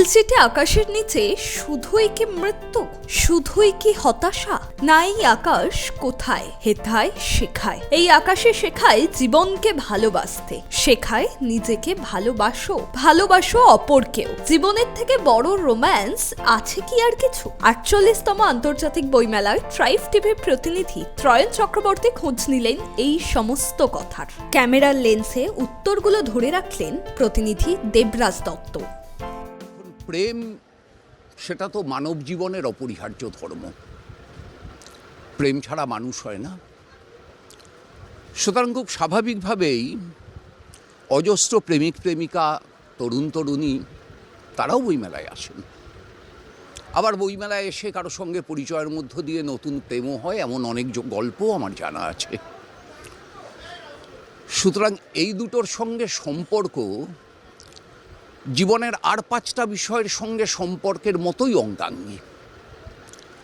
নীলচিটে আকাশের নিচে শুধুই কি মৃত্যু? শুধুই কি হতাশা? না এই আকাশ কোথায়? হেথায়? শেখায়। এই আকাশে শেখায় জীবনকে ভালোবাসতে। শেখায় নিজেকে ভালোবাসো। ভালোবাসো অপরকেও। জীবনের থেকে বড় রোম্যান্স আছে কি আর কিছু? আটচল্লিশতম আন্তর্জাতিক বইমেলায় ট্রাইফ টিভির প্রতিনিধি ত্রয়ন চক্রবর্তী খোঁজ নিলেন এই সমস্ত কথার। ক্যামেরার লেন্সে উত্তরগুলো ধরে রাখলেন প্রতিনিধি দেবরাজ দত্ত। প্রেম, সেটা তো মানব জীবনের অপরিহার্য ধর্ম। প্রেম ছাড়া মানুষ হয় না। সুতরাং খুব স্বাভাবিকভাবেই অজস্র প্রেমিক, প্রেমিকা, তরুণ, তরুণী, তারাও বইমেলায় আসেন। আবার বইমেলায় এসে কারও সঙ্গে পরিচয়ের মধ্য দিয়ে নতুন প্রেমও হয়, এমন অনেক গল্পও আমার জানা আছে। সুতরাং এই দুটোর সঙ্গে সম্পর্ক জীবনের আর পাঁচটা বিষয়ের সঙ্গে সম্পর্কের মতোই অঙ্গাঙ্গী।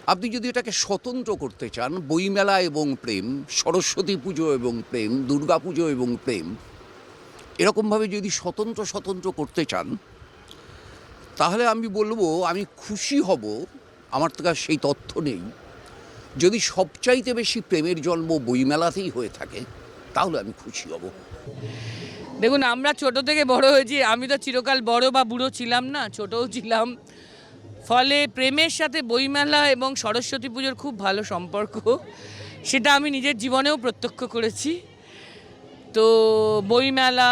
আপনি যদি এটাকে স্বতন্ত্র করতে চান, বইমেলা এবং প্রেম, সরস্বতী পুজো এবং প্রেম, দুর্গা পুজো এবং প্রেম, এরকমভাবে যদি স্বতন্ত্র স্বতন্ত্র করতে চান, তাহলে আমি বলব, আমি খুশি হব, আমার তো সেই তথ্য নেই। যদি সবচাইতে বেশি প্রেমের জন্ম বইমেলাতেই হয়ে থাকে, তাহলে আমি খুশি হব। দেখুন, আমরা ছোট থেকে বড় হয়েছি, আমি তো চিরকাল বড় বা বুড়ো ছিলাম না, ছোটও ছিলাম। ফলে প্রেমের সাথে বইমেলা এবং সরস্বতী পুজোর খুব ভালো সম্পর্ক, সেটা আমি নিজের জীবনেও প্রত্যক্ষ করেছি। তো বইমেলা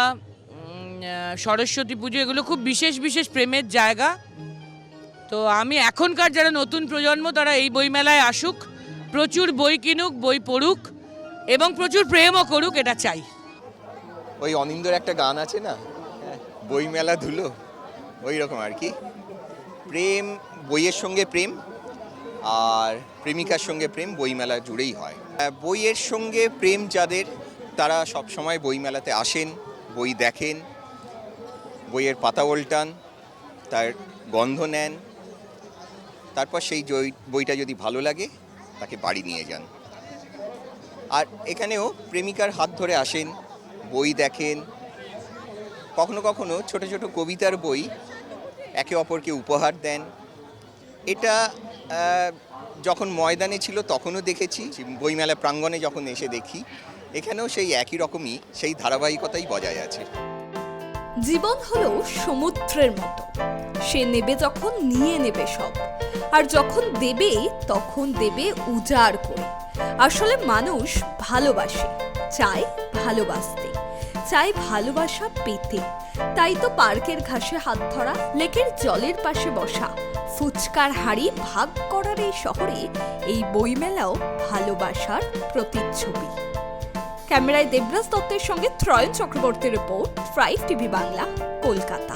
সরস্বতী পুজো, এগুলো খুব বিশেষ বিশেষ প্রেমের জায়গা। তো আমি এখনকার যারা নতুন প্রজন্ম, তারা এই বইমেলায় আসুক, প্রচুর বই কিনুক, বই পড়ুক এবং প্রচুর প্রেমও করুক, এটা চাই। ওই অনিন্দর একটা গান আছে না? বইমেলা ধুলো। ওই রকম আর কি। প্রেম, বইয়ের সঙ্গে প্রেম আর প্রেমিকার সঙ্গে প্রেম বইমেলা জুড়েই হয়। বইয়ের সঙ্গে প্রেম যাদের, তারা সব সময় বইমেলাতে আসেন, বই দেখেন, বইয়ের পাতা ওল্টান, তার গন্ধ নেন, তারপর সেই বইটা যদি ভালো লাগে, তাকে বাড়ি নিয়ে যান। আর এখানেও প্রেমিকার হাত ধরে আসেন বই দেখেন। কখনো কখনো ছোট ছোট কবিতার বই একে অপরকে উপহার দেন। এটা যখন ময়দানে ছিল তখনও দেখেছি, বইমেলা প্রাঙ্গণে যখন এসে দেখি, এখানেও সেই একই রকমই, সেই ধারাবাহিকতাই বজায় আছে। জীবন হলো সমুদ্রের মতো। সে নেবে যখন, নিয়ে নেবে সব। আর যখন দেবে, তখন দেবে উজাড় করে। আসলে মানুষ ভালোবাসে, চায় ভালোবাসতে। চায় ভালোবাসা পেতে। তাই তো পার্কের ঘাসে হাত ধরা, লেকের জলের পাশে বসা। ফুচকার হাড়ি ভাগ করার এই শহরে, এই বইমেলাও ভালোবাসার প্রতিচ্ছবি। ক্যামেরায় দেবরাজ দত্তের সঙ্গে ত্রয়ন চক্রবর্তীর report five TV Bangla, Kolkata.